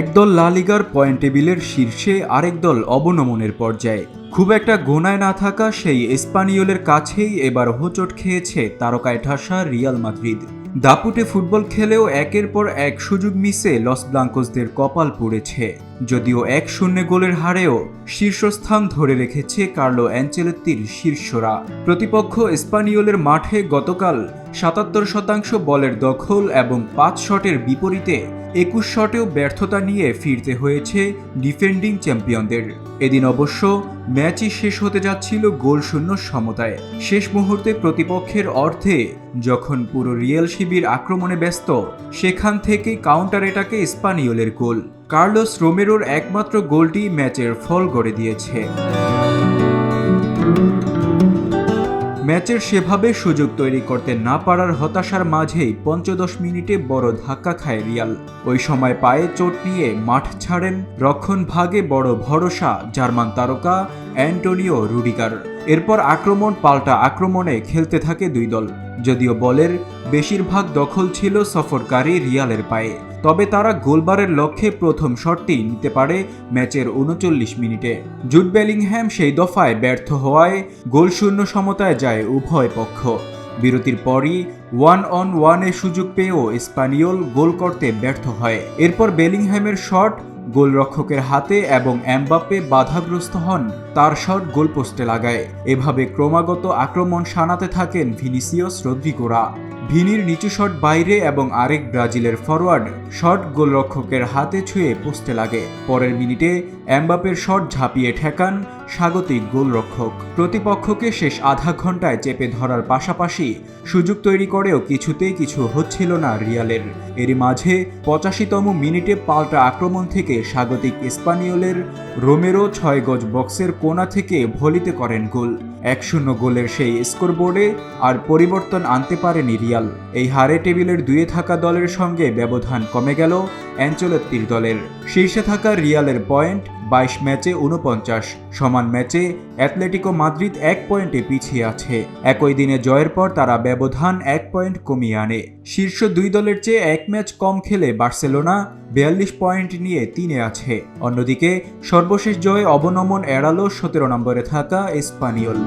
একদল লা লিগার পয়েন্ট টেবিলের শীর্ষে আরেক দল অবনমনের পর্যায়ে। খুব একটা গোনায় না থাকা সেই স্পানিওলের কাছেই এবার হোচট খেয়েছে তারকায় ঠাসা রিয়াল মাদ্রিদ। দাপুটে ফুটবল খেলেও একের পর এক সুযোগ মিসে লস ব্লাঙ্কোসদের কপাল পুড়েছে। যদিও এক শূন্য গোলের হারেও শীর্ষস্থান ধরে রেখেছে কার্লো অ্যাঞ্চেলেত্তির শীর্ষরা। প্রতিপক্ষ স্পানিওলের মাঠে গতকাল সাতাত্তর শতাংশ বলের দখল এবং পাঁচ শটের বিপরীতে একুশ শটেও ব্যর্থতা নিয়ে ফিরতে হয়েছে ডিফেন্ডিং চ্যাম্পিয়নদের। এদিন অবশ্য ম্যাচই শেষ হতে যাচ্ছিল গোলশূন্য সমতায়। শেষ মুহূর্তে প্রতিপক্ষের অর্থে যখন পুরো রিয়েল শিবির আক্রমণে ব্যস্ত, সেখান থেকে কাউন্টার এটাকে স্পানিওলের গোল। কার্লোস রোমেরোর একমাত্র গোলটি ম্যাচের ফল গড়ে দিয়েছে। ম্যাচের সেভাবে সুযোগ তৈরি করতে না পারার হতাশার মাঝেই পঞ্চদশ মিনিটে বড় ধাক্কা খায় রিয়াল। ওই সময় পায়ে চোট নিয়ে মাঠ ছাড়েন রক্ষণ ভাগে বড় ভরসা জার্মান তারকা অ্যান্টোনিও রুডিগার। এরপর আক্রমণ পাল্টা আক্রমণে খেলতে থাকে দুই দল। যদিও বলের বেশিরভাগ দখল ছিল সফরকারী রিয়ালের পায়ে। তবে তারা গোলবারের লক্ষ্যে প্রথম শটটি নিতে পারে ম্যাচের উনচল্লিশ মিনিটে। জুড বেলিংহ্যাম সেই দফায় ব্যর্থ হওয়ায় গোল শূন্য সমতায় যায় উভয় পক্ষ। বিরতির পরই ওয়ান অন ওয়ানে সুযোগ পেয়েও স্পানিওল গোল করতে ব্যর্থ হয়। এরপর বেলিংহ্যামের শট গোলরক্ষকের হাতে এবং অ্যাম্বাপে বাধাগ্রস্ত হন, তার শট গোলপোস্টে লাগায়। এভাবে ক্রমাগত আক্রমণ শানাতে থাকেন ভিনিসিয়স রদ্রিগোরা। ভিনির নিচু শট বাইরে এবং আরেক ব্রাজিলের ফরওয়ার্ড শট গোলরক্ষকের হাতে ছুঁয়ে পোস্টে লাগে। পরের মিনিটে এমবাপের শট ঝাঁপিয়ে ঠেকান স্বাগতিক গোলরক্ষক। প্রতিপক্ষকে শেষ আধা ঘন্টায় চেপে ধরার পাশাপাশি সুযোগ তৈরি করেও কিছুতেই কিছু হচ্ছিল না রিয়ালের। এরই মাঝে পঁচাশিতম মিনিটে পাল্টা আক্রমণ থেকে স্বাগতিক স্পানিওলের রোমেরো ছয় গজ বক্সের কোনা থেকে ভলিতে করেন গোল। এক শূন্য গোলের সেই স্কোরবোর্ডে আর পরিবর্তন আনতে পারেনি রিয়াল। এই হারে টেবিলের দুয়ে থাকা দলের সঙ্গে ব্যবধান কমে গেল অ্যাঞ্চলেত্তির দলের। শীর্ষে থাকা রিয়ালের পয়েন্ট বাইশ ম্যাচে উনপঞ্চাশ সমান ম্যাচে অ্যাথলেটিকো মাদ্রিদ এক পয়েন্টে পিছিয়ে আছে। একই দিনে জয়ের পর তারা ব্যবধান এক পয়েন্ট কমিয়ে আনে। শীর্ষ দুই দলের চেয়ে এক ম্যাচ কম খেলে বার্সেলোনা বিয়াল্লিশ পয়েন্ট নিয়ে তিনে আছে। অন্যদিকে সর্বশেষ জয়ে অবনমন এড়ালো সতেরো নম্বরে থাকা স্পানিওল